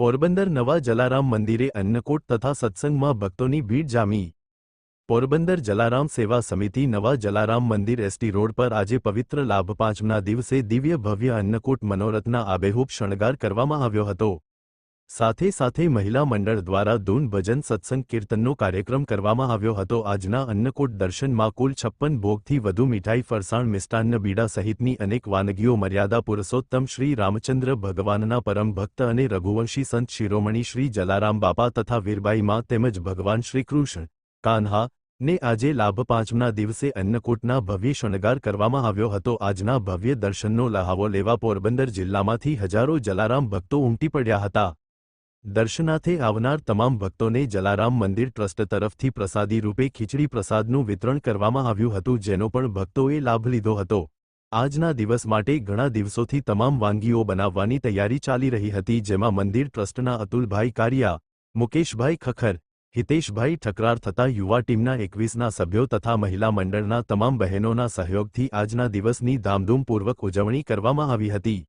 પોરબંદર નવા જલારામ મંદિરે અન્નકૂટ તથા સત્સંગમાં ભક્તોની ભીડ જામી. પોરબંદર જલારામ સેવા સમિતિ નવા જલારામ મંદિર એસટી રોડ પર આજે પવિત્ર લાભ પાંચમના દિવસે દિવ્ય ભવ્ય અન્નકૂટ મનોરથના આબેહૂબ શણગાર કરવામાં આવ્યો હતો. સાથે સાથે મહિલા મંડળ દ્વારા ધૂન ભજન સત્સંગ કીર્તનનો કાર્યક્રમ કરવામાં આવ્યો હતો. આજના અન્નકૂટ દર્શનમાં કુલ છપ્પન ભોગથી વધુ મીઠાઈ, ફરસાણ, મિષ્ટાન્ન, બીડા સહિતની અનેક વાનગીઓ, મર્યાદા, પુરુષોત્તમ, શ્રી રામચંદ્ર ભગવાનના પરમ ભક્ત અને રઘુવંશી સંત શિરોમણી શ્રી જલારામ બાપા તથા વીરબાઈમાં તેમજ ભગવાન શ્રી કૃષ્ણ કાન્હા ને આજે લાભ પાંચમના દિવસે અન્નકૂટના ભવ્ય શણગાર કરવામાં આવ્યો હતો. આજના ભવ્ય દર્શનનો લહાવો લેવા પોરબંદર જિલ્લામાંથી હજારો જલારામ ભક્તો ઉમટી પડ્યા હતા. દર્શનાર્થે આવનાર તમામ ભક્તોને જલારામ મંદિર ટ્રસ્ટ તરફથી પ્રસાદી રૂપે ખીચડી પ્રસાદનું વિતરણ કરવામાં આવ્યું હતું, જેનો પણ ભક્તોએ લાભ લીધો હતો. આજના દિવસ માટે ઘણા દિવસોથી તમામ વાનગીઓ બનાવવાની તૈયારી ચાલી રહી હતી, જેમાં મંદિર ટ્રસ્ટના અતુલભાઈ કારિયા, મુકેશભાઈ ખખર, હિતેશભાઈ ઠકરાર થતા યુવા ટીમના એકવીસના સભ્યો તથા મહિલા મંડળના તમામ બહેનોના સહયોગથી આજના દિવસની ધામધૂમપૂર્વક ઉજવણી કરવામાં આવી હતી.